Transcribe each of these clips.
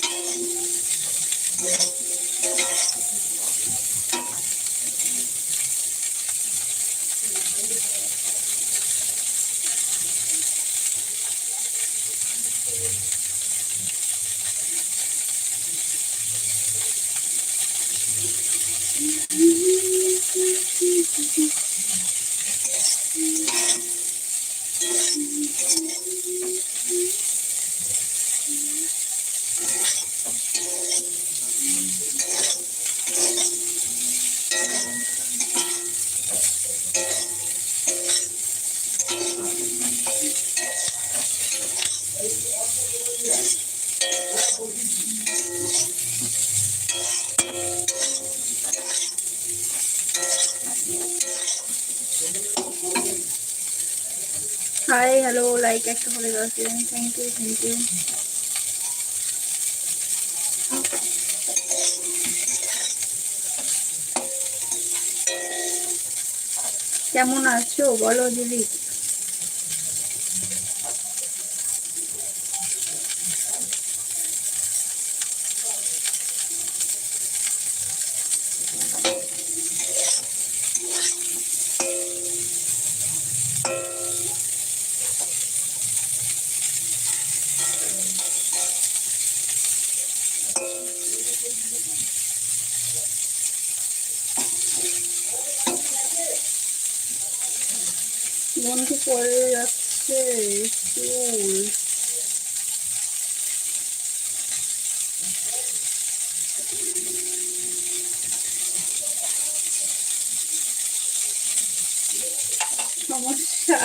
Thank you. Hi hello like একটা করে গেছে থ্যাংক ইউ থ্যাংক ইউ কেমন আছো? বলো দিদি। বন্ধু পড়ে যাচ্ছে চুল সমস্যা।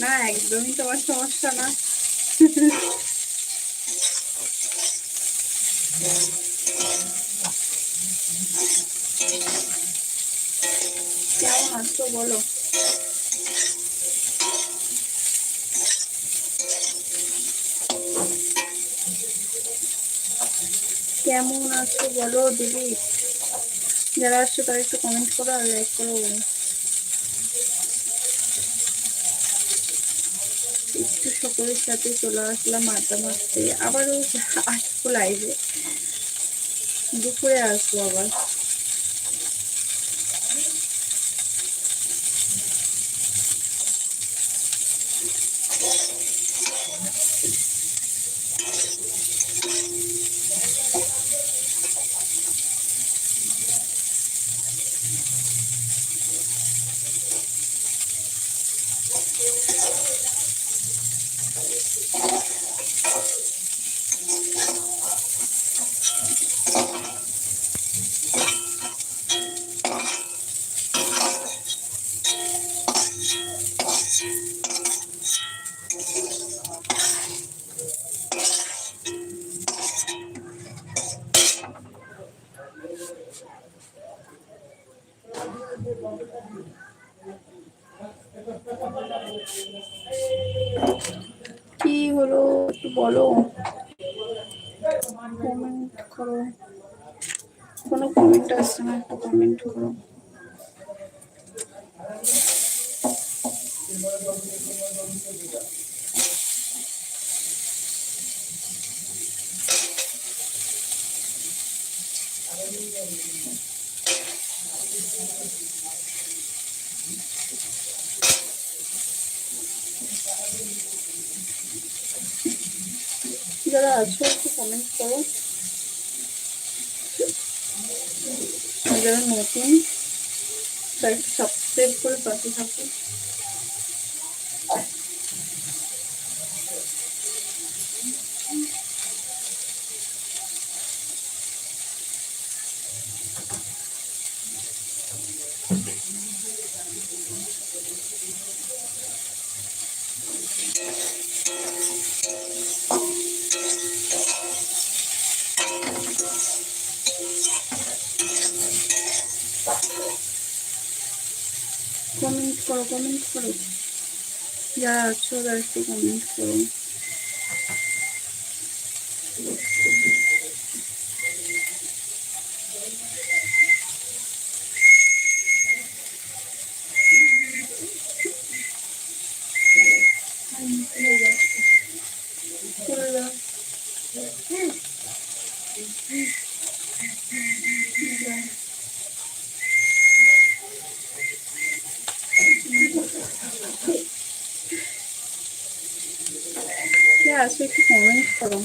না একদমই তোমার সমস্যা না। কেমন আছো বলো? কেমন আছো বলো দিদি? যারা আসছো তারা একটু কমেন্ট করো আর লাইক করো একটু সকলের সাথে চলে আসলাম আড্ডা মারতে। আবারও আসব লাইভে দুপুরে আসব আবার কি হলো একটু বলো কমেন্ট করো কোনো কমেন্ট আসছে না একটু কমেন্ট করো যারা আছো একটু কমেন্ট করো। যারা নতুন সাবস্ক্রাইব করে পাশে থাকো। কমেন্ট করো কমেন্ট করো যারা আছো তারা একটু কমেন্ট করো করলাম কে আছো একটু কমেন্ট করো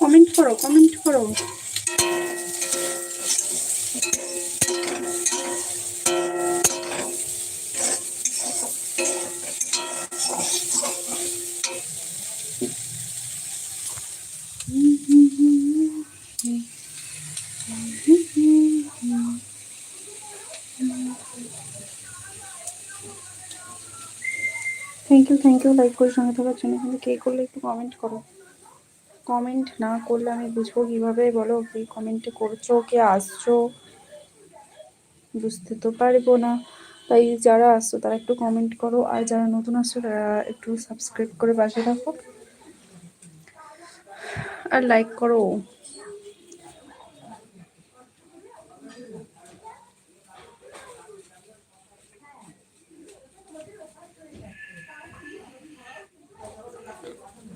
কমেন্ট করো কমেন্ট করো। Thank you thank you like করে সঙ্গে থাকার জন্য কে করলে একটু কমেন্ট করো। কমেন্ট না করলে আমি বুঝব কীভাবে? বলো কি কমেন্ট করছ কে, আসছো? বুঝতে তো পারব না। তাই যারা আসছো, তারা একটু কমেন্ট করো। আর যারা নতুন আসছো, তারা একটু সাবস্ক্রাইব করে পাশে থাকো। আর লাইক করো।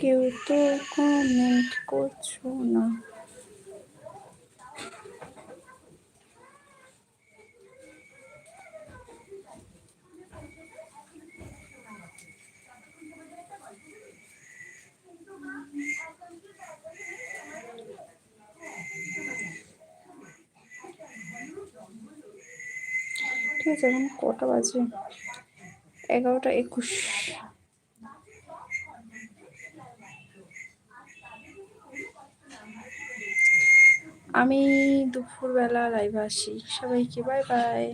কেউ তো কমেন্ট করছ না। ঠিক আছে এখন কটা বাজে? এগারোটা একুশ। আমি দুপুরবেলা লাইভ আসি। সবাইকে বাই বাই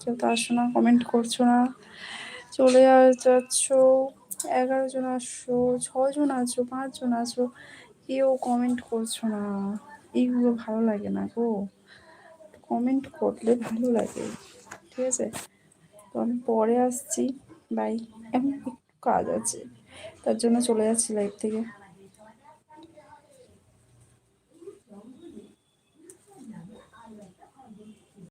কেউ তো আসো না কমেন্ট করছ না। চলে যাচ্ছ। এগারো জন আসছো ছজন আছো পাঁচজন আছো। কেউ কমেন্ট করছ না। এইগুলো ভালো লাগে না গো। কমেন্ট করলে ভালো লাগে। ঠিক আছে? তো আমি পরে আসছি। বাই এখন একটু কাজ আছে। তার জন্য চলে যাচ্ছি লাইভ থেকে।